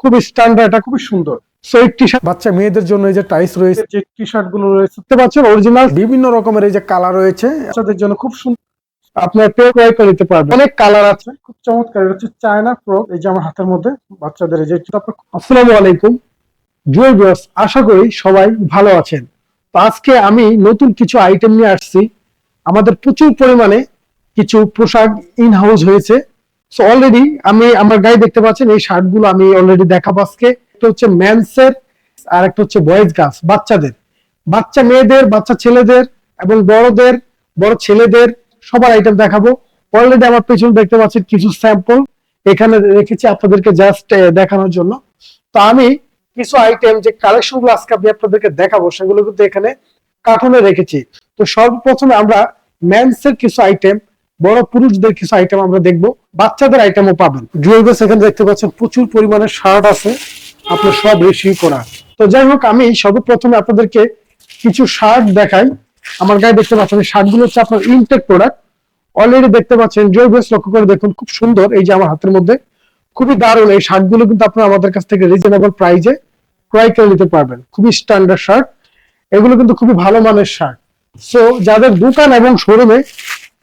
খুব স্ট্যান্ডার্ড খুবই সুন্দর। সো এই টি শার্ট বাচ্চা মেয়েদের জন্য এই যে টাইস রয়েছে, যে টি শার্টগুলো রয়েছে, দেখতে পাচ্ছেন অরিজিনাল বিভিন্ন রকমের এই যে কালার রয়েছে, বাচ্চাদের জন্য খুব সুন্দর আপনার পে ক্রয় করে নিতে পারবেন। অনেক কালার আছে, খুব চমৎকার, এটা হচ্ছে চায়না প্রো এই যে আমার হাতের মধ্যে, বাচ্চাদের এই যে আসসালামু আলাইকুম। জয় বিয়ার্স আশা করি সবাই ভালো আছেন। তো আজকে আমি নতুন কিছু আইটেম নিয়ে আসছি। আমাদের প্রচুর পরিমাণে কিছু পোশাক ইন হাউস হয়েছে। সো অলরেডি আমি আমার গায়ে দেখতে পাচ্ছেন এই শার্টগুলো আমি অলরেডি দেখাবো আজকে। একটা হচ্ছে ম্যানসের আর একটা হচ্ছে বয়েজ গার্লস বাচ্চাদের। বাচ্চা মেয়েদের, বাচ্চা ছেলেদের এবং বড়দের, বড় ছেলেদের সবার আইটেম দেখাবো। অলরেডি আমার পেছনে দেখতে পাচ্ছেন কিছু স্যাম্পল এখানে রেখেছি আপনাদেরকে জাস্ট দেখানোর জন্য। তো আমি কিছু আইটেম যে কালেকশনগুলো আজকে আমি আপনাদেরকে দেখাবো, সেগুলো কিন্তু এখানে কার্টুনে রেখেছি। তো সর্বপ্রথমে আমরা মেন্সের কিছু আইটেম বড় পুরুষদের কিছু আইটেম আমরা দেখব। বাচ্চাদের আইটেমও পাবেন। জুয়েলস এখানে দেখতে পাচ্ছেন প্রচুর পরিমাণে শার্ট আছে। আপনার সব রিসিভ করা। তো যাই হোক, আমি সর্বপ্রথমে আপনাদেরকে কিছু শার্ট দেখাই। আমার গায়ে দেখতে পাচ্ছেন শার্টগুলো হচ্ছে আপনার ইনটেক প্রোডাক্ট অলরেডি দেখতে পাচ্ছেন জয়বেস লক্ষ্য করে দেখুন, খুব সুন্দর। এই যে আমার হাতের মধ্যে, খুবই দারুণ। এই শার্টগুলো কিন্তু আপনারা আমাদের কাছ থেকে রিজনেবল প্রাইজে ক্রয় করে নিতে পারবেন। খুবই স্ট্যান্ডার্ড শার্ট এগুলো কিন্তু খুবই ভালো মানের শার্ট সো যাদের দোকান এবং শোরুমে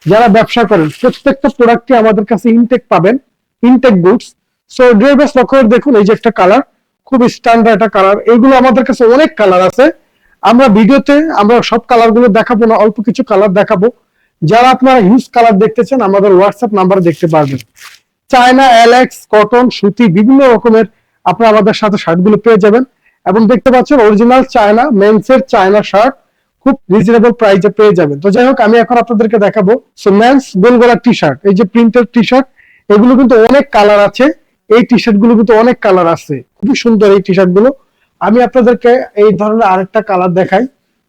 যারা ব্যবসা করেন, প্রত্যেকটা প্রোডাক্টই আমাদের কাছে ইনটেক পাবেন ইনটেক গুডস সো ড্রেবেস লক্ষ্য দেখুন, এই যে একটা কালার খুব স্ট্যান্ডার্ড একটা কালার এগুলো আমাদের কাছে অনেক কালার আছে। আমরা ভিডিওতে, আমরা সব কালারগুলো দেখাবো না, অল্প কিছু কালার দেখাবো। যারা আপনারা হিউজ কালার দেখতে চান, আমাদের হোয়াটসঅ্যাপ নাম্বার দেখতে পারবেন। চায়না অ্যালেক্স কটন সুতি, বিভিন্ন রকমের আপনারা আমাদের সাথে শার্টগুলো পেয়ে যাবেন। এবং দেখতে পাচ্ছেন অরিজিনাল চায়না মেন্সের চায়না শার্ট খুব রিজনেবল প্রাইসে পেয়ে যাবেন। তো যাই হোক, আমি এখন আপনাদেরকে দেখাবো। সো মেন্স গোলগলা টি শার্ট এই যে প্রিন্টের টি শার্ট এগুলো কিন্তু অনেক কালার আছে। এই টি শার্টগুলো কিন্তু অনেক কালার আছে। খুবই সুন্দর এই টি শার্টগুলো। আমি আপনাদেরকে এই ধরনের আরেকটা কালার দেখাই।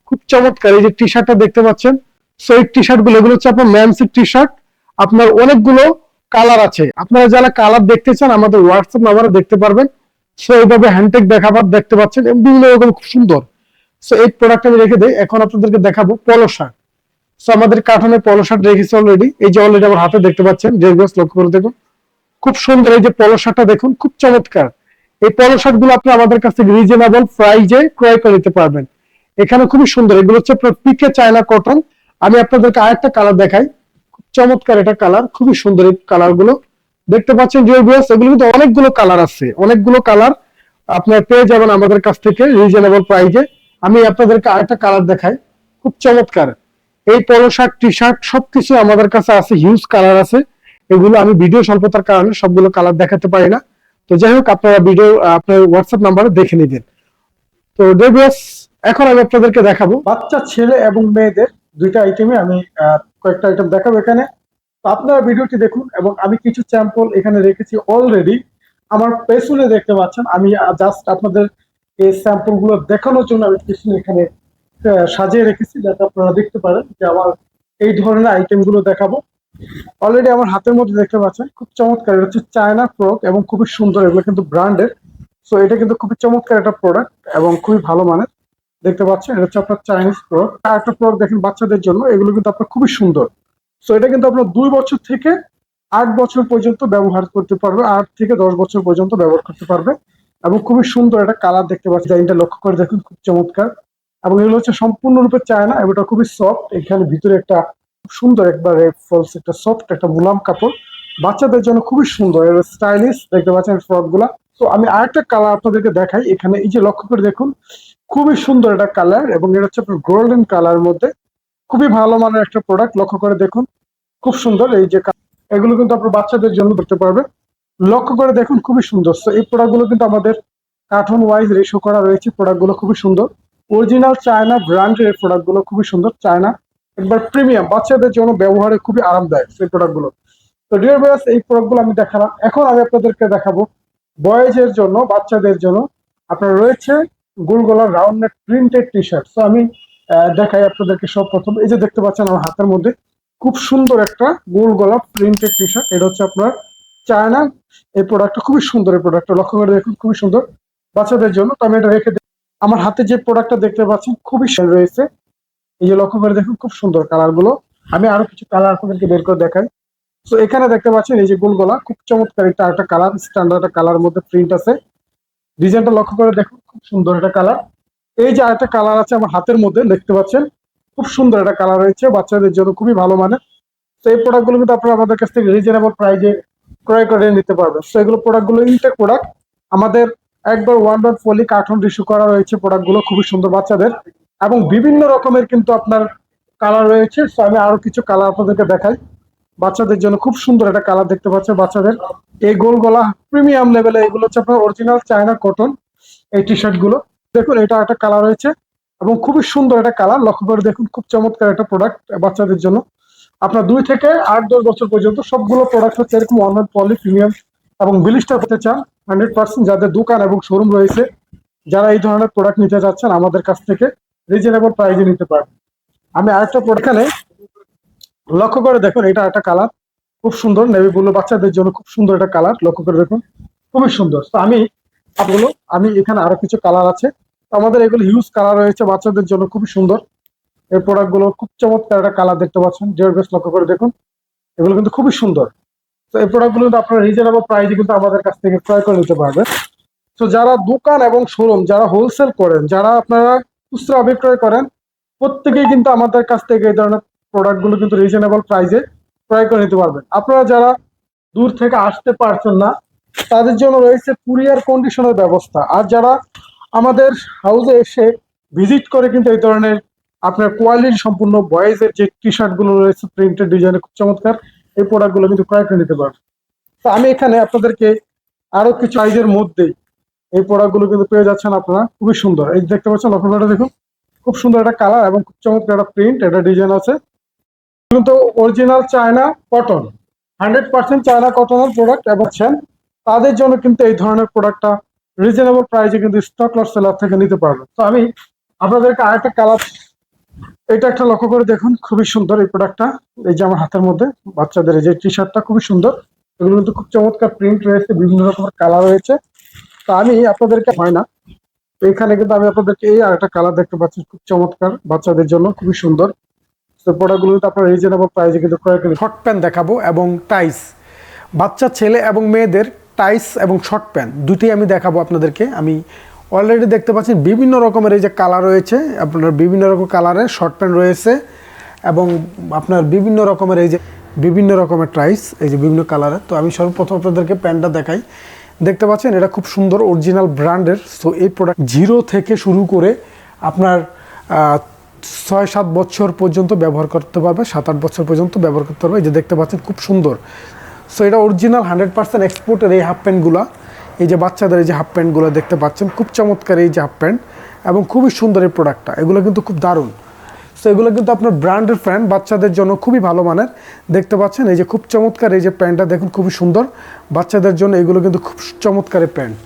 খুব চমৎকার, এই যে টি শার্টটা দেখতে পাচ্ছেন? সো এই টি শার্টগুলো, এগুলো হচ্ছে আপনার ম্যানসের টি শার্ট আপনার অনেকগুলো কালার আছে। আপনারা যারা কালার দেখতে চান, আমাদের হোয়াটসঅ্যাপ নাম্বারে দেখতে পারবেন। সো এইভাবে হ্যান্ডটেক দেখাবার দেখতে পাচ্ছেন বিভিন্ন রকম খুব সুন্দর। সো এই প্রোডাক্ট আমি রেখে দিই। এখন আপনাদেরকে দেখাবো পলো শার্ট সো আমাদের কাঠানে পলো শার্ট রেখেছি অলরেডি এই যে অলরেডি আমার হাতে দেখতে পাচ্ছেন ড্রেস লক্ষ্য করে দেখুন। খুব সুন্দর এই যে পলো শার্টটা দেখুন, খুব চমৎকার। এই পলো শার্টগুলো আপনি আমাদের কাছ থেকে রিজনেবল প্রাইজে ক্রয় করে নিতে পারবেন। এখানে খুবই সুন্দর। এগুলো হচ্ছে পিকে চায়না কটন আমি আপনাদেরকে আরেকটা কালার দেখাই। খুব চমৎকার এটা কালার খুবই সুন্দর এই কালারগুলো দেখতে পাচ্ছেন ভিউয়ার্স এগুলো কিন্তু অনেকগুলো কালার আছে। অনেকগুলো কালার আপনার পেয়ে যাবেন আমাদের কাছ থেকে রিজনেবল প্রাইজে আমি আপনাদেরকে আরেকটা কালার দেখাই। খুব চমৎকার। এই পলো শার্ট টি শার্ট সবকিছু আমাদের কাছে আছে হিউজ কালার আছে। এগুলো আমি ভিডিও স্বল্পতার কারণে সবগুলো কালার দেখাতে পারি না। তো যাই হোক, আপনারা ভিডিও আপনার হোয়াটসঅ্যাপ নাম্বারে দেখে নেবেন। তো ডেভিয়াস এখন আমি আপনাদেরকে দেখাবো। বাচ্চা, ছেলে এবং মেয়েদের দুইটা আইটেমে আমি কয়েকটা আইটেম দেখাবো এখানে। আপনারা ভিডিওটি দেখুন এবং আমি কিছু স্যাম্পল এখানে রেখেছি অলরেডি আমার পেছনে দেখতে পাচ্ছেন, আমি জাস্ট আপনাদের এই স্যাম্পলগুলো দেখানোর জন্য আমি পেছনে এখানে সাজিয়ে রেখেছি যাতে আপনারা দেখতে পারেন যে আমার এই ধরনের আইটেমগুলো দেখাবো। অলরেডি আমার হাতের মধ্যে দেখতে পাচ্ছেন, খুব চমৎকার। এটা হচ্ছে চায়না ফ্রক এবং খুবই সুন্দর, এগুলো কিন্তু ব্র্যান্ডের সো এটা কিন্তু খুবই চমৎকার একটা প্রোডাক্ট এবং খুবই ভালো মানের। দেখতে পাচ্ছেন, এটা হচ্ছে আপনার চাইনিজ প্রোডাক্ট আর একটা প্রোডাক্ট দেখেন বাচ্চাদের জন্য, এগুলো কিন্তু আপনার খুবই সুন্দর। সো এটা কিন্তু আপনার দুই বছর থেকে আট বছর পর্যন্ত ব্যবহার করতে পারবে, আট থেকে দশ বছর পর্যন্ত ব্যবহার করতে পারবে। এবং খুবই সুন্দর একটা কালার দেখতে পাচ্ছি। ডিজাইনটা লক্ষ্য করে দেখুন, খুব চমৎকার। এবং এগুলো হচ্ছে সম্পূর্ণরূপে চায়না, এবং এটা খুবই সফট এখানে ভিতরে একটা সুন্দর একবারে ফলস একটা সফট একটা মুলাম কাপড়। বাচ্চাদের জন্য খুবই সুন্দর স্টাইলিশ দেখতে পাচ্ছেন ফ্রকগুলা তো আমি আরেকটা কালার আপনাদেরকে দেখাই, এখানে এই যে লক্ষ্য করে দেখুন, খুবই সুন্দর একটা কালার এবং এটা হচ্ছে আপনার গোল্ডেন কালার মধ্যে। খুবই ভালো মানের একটা প্রোডাক্ট লক্ষ্য করে দেখুন, খুব সুন্দর। এই যে এগুলো কিন্তু আপনার বাচ্চাদের জন্য করতে পারবে। লক্ষ্য করে দেখুন, খুবই সুন্দর। তো এই প্রোডাক্টগুলো কিন্তু আমাদের কার্টুন ওয়াইজ রেশো করা রয়েছে। প্রোডাক্টগুলো খুবই সুন্দর। অরিজিনাল চায়না ব্র্যান্ডের প্রোডাক্টগুলো খুবই সুন্দর। চায়না একবার প্রিমিয়াম বাচ্চাদের জন্য ব্যবহারে খুবই আরামদায়ক সেই প্রোডাক্টগুলো তো ডিয়ার ভাইয়ার্স এই প্রোডাক্টগুলো আমি দেখালাম। এখন আমি আপনাদেরকে দেখাবো বয়েজের জন্য, বাচ্চাদের জন্য। আপনার রয়েছে গোল গলার round neck printed T shirt তো আমি দেখাই আপনাদেরকে সব প্রথম। এই যে দেখতে পাচ্ছেন আমার হাতের মধ্যে, খুব সুন্দর একটা গোল গলা প্রিন্টেড টি শার্ট এটা হচ্ছে আপনার চায়না এই প্রোডাক্টটা খুবই সুন্দর, এই প্রোডাক্টটা লক্ষ্য করে দেখুন, খুবই সুন্দর। বাচ্চাদের জন্য তো আমি এটা রেখে। আমার হাতে যে প্রোডাক্টটা দেখতে পাচ্ছেন, খুবই রয়েছে। এই যে লক্ষ্য করে দেখুন, খুব সুন্দর কালারগুলো। আমি আরও কিছু কালার আপনাদেরকে বের করে দেখাই। তো এখানে দেখতে পাচ্ছেন, এই যে গোল গলা, খুব চমৎকার একটা একটা কালার স্ট্যান্ডার্ড একটা কালার মধ্যে প্রিন্ট আছে। ডিজাইনটা লক্ষ্য করে দেখুন, খুব সুন্দর একটা কালার এই যে আরেকটা কালার আছে আমার হাতের মধ্যে, দেখতে পাচ্ছেন? খুব সুন্দর একটা কালার রয়েছে, বাচ্চাদের জন্য খুবই ভালো মানে তো এই প্রোডাক্টগুলো কিন্তু আপনারা আমাদের কাছ থেকে রিজনেবল প্রাইজে ক্রয় করে নিতে পারবেন। তো এগুলো প্রোডাক্টগুলো ইনটেক প্রোডাক্ট আমাদের একবার ওয়ান ডট ফলি কার্টুন ইস্যু করা রয়েছে প্রোডাক্টগুলো খুবই সুন্দর বাচ্চাদের। এবং বিভিন্ন রকমের কিন্তু আপনার কালার রয়েছে। তো আমি আরও কিছু কালার আপনাদেরকে দেখাই। বাচ্চাদের জন্য খুব সুন্দর একটা কালার দেখতে পাচ্ছেন বাচ্চাদের। এই গোল গলা প্রিমিয়াম লেভেলে এগুলো হচ্ছে আপনার অরিজিনাল চায়না কটন এই টি শার্টগুলো। দেখুন, এটা একটা কালার রয়েছে। এবং খুবই সুন্দর একটা কালার লক্ষ্য করে দেখুন, খুব চমৎকার একটা প্রোডাক্ট বাচ্চাদের জন্য। আপনার দুই থেকে আট, দশ বছর পর্যন্ত সবগুলো প্রোডাক্ট হচ্ছে এরকম অনলাইন পলি প্রিমিয়াম এবং বিলিস্টার হতে চান হান্ড্রেড পার্সেন্ট যাদের দোকান এবং শোরুম রয়েছে, যারা এই ধরনের প্রোডাক্ট নিতে যাচ্ছেন আমাদের কাছ থেকে রিজনেবল প্রাইসে নিতে পারবেন। আমি আরেকটা প্রোডাক্ট এখানে লক্ষ্য করে দেখুন, এটা একটা কালার খুব সুন্দর নেভি ব্লু বাচ্চাদের জন্য খুব সুন্দর একটা কালার লক্ষ্য করে দেখুন, খুবই সুন্দর। তো আমি আপনাগুলো আমি এখানে আরও কিছু কালার আছে। আমাদের এগুলো হিউজ কালার রয়েছে, বাচ্চাদের জন্য খুবই সুন্দর। এই প্রোডাক্টগুলো খুব চমৎকার একটা কালার দেখতে পাচ্ছেন। ডিয়ার বেস লক্ষ্য করে দেখুন। এগুলো কিন্তু খুবই সুন্দর। তো এই প্রোডাক্টগুলো কিন্তু আপনারা রিজনেবল প্রাইসে কিন্তু আমাদের কাছ থেকে ক্রয় করে নিতে পারবেন। তো যারা দোকান এবং শোরুম যারা হোলসেল করেন, যারা আপনারা খুচরা বিক্রয় করেন, প্রত্যেকেই কিন্তু আমাদের কাছ থেকে এই ধরনের প্রোডাক্টগুলো কিন্তু রিজনেবল প্রাইসে ক্রয় করে নিতে পারবেন। আপনারা যারা দূর থেকে আসতে পারছেন না, তাদের জন্য রয়েছে কুরিয়ার কন্ডিশনের ব্যবস্থা। আর যারা আমাদের হাউসে এসে ভিজিট করে কিন্তু এই ধরনের আপনার কোয়ালিটি সম্পূর্ণ বয়েজের যে টি শার্টগুলো রয়েছে প্রিন্টেড ডিজাইনের খুব চমৎকার। এই প্রোডাক্টগুলো কিন্তু ক্রয় করে নিতে পারবেন তো আমি এখানে আপনাদেরকে আরও কিছু সাইজের মধ্যেই এই প্রোডাক্টগুলো কিন্তু পেয়ে যাচ্ছেন আপনারা। খুবই সুন্দর। এই দেখতে পাচ্ছেন, লক্ষ্য করে দেখুন। খুব সুন্দর একটা কালার এবং খুব চমৎকার একটা প্রিন্ট একটা ডিজাইন আছে। কিন্তু original China cotton hundred percent China কটনের প্রোডাক্ট এবং তাদের জন্য কিন্তু এই ধরনের প্রোডাক্টটা রিজনেবল প্রাইসে কিন্তু স্টক লট সেলার থেকে নিতে পারবেন তো আমি আপনাদেরকে আরেকটা কালার এটা একটা লক্ষ্য করে দেখুন, খুবই সুন্দর এই প্রোডাক্টটা এই যে আমার হাতের মধ্যে, বাচ্চাদের এই যে টি শার্টটা খুবই সুন্দর। এগুলো কিন্তু খুব চমৎকার প্রিন্ট রয়েছে, বিভিন্ন রকমের কালার রয়েছে। তা আমি আপনাদেরকে হয় না। তো এখানে কিন্তু আমি আপনাদেরকে এই আরেকটা কালার দেখতে পাচ্ছি, খুব চমৎকার, বাচ্চাদের জন্য খুবই সুন্দর। তো প্রোডাক্টগুলো কিন্তু আপনারা রিজনেবল প্রাইসে কিন্তু ক্রয় করে শর্ট প্যান্ট দেখাবো এবং টাইস বাচ্চা, ছেলে এবং মেয়েদের টাইস এবং শর্ট প্যান্ট দুটি আমি দেখাবো আপনাদেরকে। আমি অলরেডি দেখতে পাচ্ছেন বিভিন্ন রকমের এই যে কালার রয়েছে, আপনার বিভিন্ন রকম কালারের শর্ট প্যান্ট রয়েছে এবং আপনার বিভিন্ন রকমের এই যে বিভিন্ন রকমের টাইস এই যে বিভিন্ন কালারের তো আমি সর্বপ্রথম আপনাদেরকে প্যান্টটা দেখাই। দেখতে পাচ্ছেন এটা খুব সুন্দর অরিজিনাল ব্র্যান্ডের সো এই প্রোডাক্ট জিরো থেকে শুরু করে আপনার ছয় সাত বছর পর্যন্ত ব্যবহার করতে পারবে, সাত আট বছর পর্যন্ত ব্যবহার করতে পারবে। এই যে দেখতে পাচ্ছেন খুব সুন্দর। সো এটা অরিজিনাল হান্ড্রেড পার্সেন্ট এক্সপোর্টের এই হাফ প্যান্টগুলো এই যে বাচ্চাদের এই যে হাফ প্যান্টগুলো দেখতে পাচ্ছেন, খুব চমৎকার এই যে হাফ প্যান্ট এবং খুবই সুন্দর এই প্রোডাক্টটা এগুলো কিন্তু খুব দারুণ। সো এগুলো কিন্তু আপনার ব্র্যান্ডের প্যান্ট বাচ্চাদের জন্য খুবই ভালো মানের। দেখতে পাচ্ছেন, এই যে খুব চমৎকার এই যে প্যান্টটা দেখুন খুবই সুন্দর। বাচ্চাদের জন্য এগুলো কিন্তু খুব চমৎকার প্যান্ট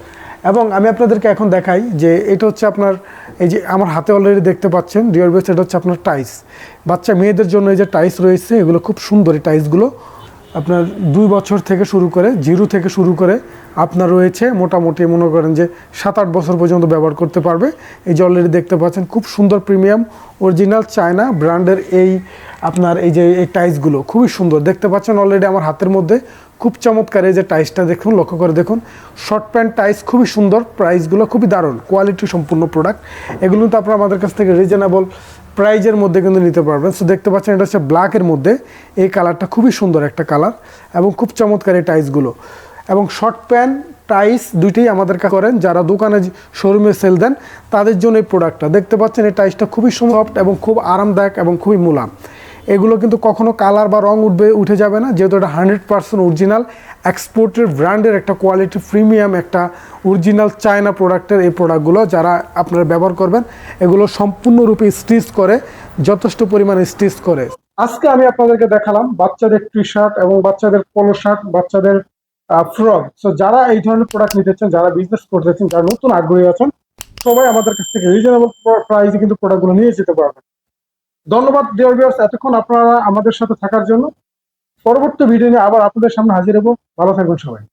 এবং আমি আপনাদেরকে এখন দেখাই যে এটা হচ্ছে আপনার, এই যে আমার হাতে অলরেডি দেখতে পাচ্ছেন ডিয়ার বেস এটা হচ্ছে আপনার টাইস বাচ্চা, মেয়েদের জন্য এই যে টাইস রয়েছে, এগুলো খুব সুন্দর এই টাইসগুলো আপনার দুই বছর থেকে শুরু করে, জিরো থেকে শুরু করে আপনার রয়েছে, মোটামুটি মনে করেন যে সাত আট বছর পর্যন্ত ব্যবহার করতে পারবে। এই যে অলরেডি দেখতে পাচ্ছেন, খুব সুন্দর প্রিমিয়াম অরিজিনাল চায়না ব্র্যান্ডের এই আপনার এই যে এই টাইসগুলো খুবই সুন্দর। দেখতে পাচ্ছেন অলরেডি আমার হাতের মধ্যে, খুব চমৎকার এই যে টাইসটা দেখুন, লক্ষ্য করে দেখুন। শর্ট প্যান্ট টাইস খুবই সুন্দর প্রাইসগুলো খুবই দারুণ কোয়ালিটি সম্পূর্ণ প্রোডাক্ট এগুলো তো আপনারা আমাদের কাছ থেকে রিজনেবল প্রাইজের মধ্যে কিন্তু নিতে পারবেন। সো দেখতে পাচ্ছেন এটা হচ্ছে ব্ল্যাকের মধ্যে, এই কালারটা খুবই সুন্দর একটা কালার এবং খুব চমৎকার এই টাইসগুলো এবং শর্ট প্যান্ট টাইস দুইটাই আমাদের কাছে করেন। যারা দোকানে শোরুমে সেল দেন, তাদের জন্য এই প্রোডাক্টটা দেখতে পাচ্ছেন, এই টাইসটা খুবই সফট এবং খুব আরামদায়ক এবং খুবই মুলাম। এগুলো কিন্তু কখনো কালার বা রং উঠবে, উঠে যাবে না। যেহেতু এটা হান্ড্রেড পার্সেন্ট অরিজিনাল এক্সপোর্টের ব্র্যান্ডের একটা কোয়ালিটি প্রিমিয়াম একটা অরিজিনাল চায়না প্রোডাক্টের এই প্রোডাক্টগুলো যারা আপনারা ব্যবহার করবেন, এগুলো সম্পূর্ণরূপে স্টিচ করে, যথেষ্ট পরিমাণে স্টিচ করে। আজকে আমি আপনাদেরকে দেখালাম বাচ্চাদের টি শার্ট এবং বাচ্চাদের পোলো শার্ট বাচ্চাদের ফ্রক সো যারা এই ধরনের প্রোডাক্ট নিতে চান, যারা বিজনেস করতেছেন যারা নতুন আগ্রহী আছেন, সবাই আমাদের কাছ থেকে রিজনেবল প্রাইসে কিন্তু প্রোডাক্টগুলো নিয়ে যেতে পারবেন। ধন্যবাদ ডিয়ার ভিউয়ার্স এতক্ষণ আপনারা আমাদের সাথে থাকার জন্য। পরবর্তী ভিডিও নিয়ে আবার আপনাদের সামনে হাজির হব। ভালো থাকবেন সবাই।